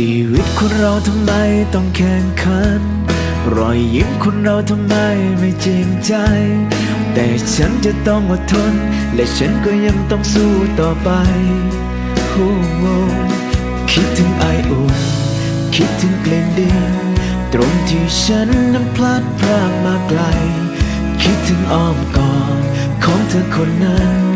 ชีวิตคนเราทำไมต้องแข่งขัน รอยยิ้มคนเราทำไมไม่จริงใจ แต่ฉันจะต้องอดทน และฉันก็ยังต้องสู้ต่อไปโอ้โคิดถึงไออุ่น คิดถึงกลิ่นดินตรงที่ฉันนั้นพลัดพรากมาไกล คิดถึงอ้อมกอดของเธอคนนั้น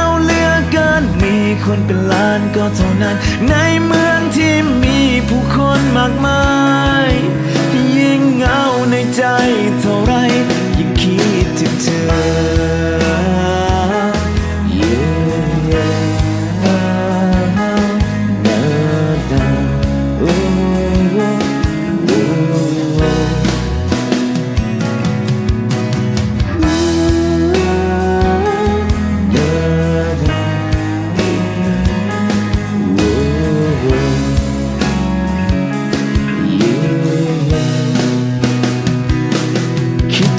คนเป็นล้านก็เท่านั้น ในเมืองที่มีผู้คนมากมายยิ่ง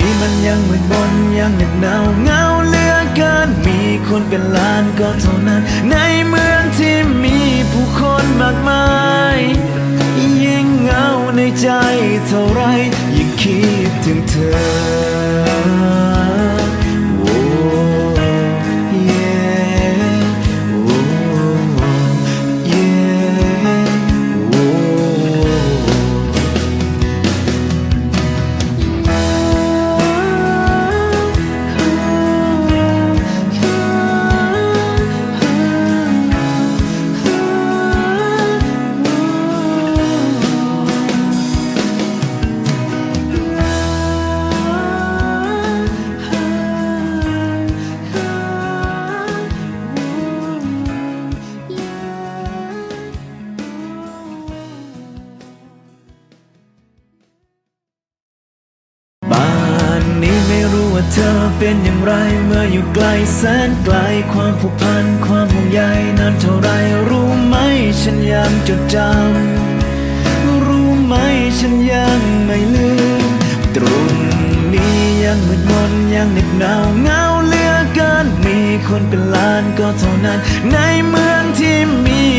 นี้มันยังมืดมนยังเหน็บหนาวเงาเหลือเกิน มีคนเป็นล้านก็เท่านั้น ในเมืองที่มีผู้คนมากมาย ยิ่งเงาในใจเท่าไร เธอเป็นอย่างไรเมื่ออยู่ไกลแสนไกลความผูกพันความห่วงใยนานเท่าไรรู้ไหมฉันยังจดจำรู้ไหมฉันยังไม่ลืม ตรงนี้ยังมืดมนยังเหน็บหนาวเงาเหลือเกินมีคนเป็นล้านก็เท่านั้น ในเมืองที่มี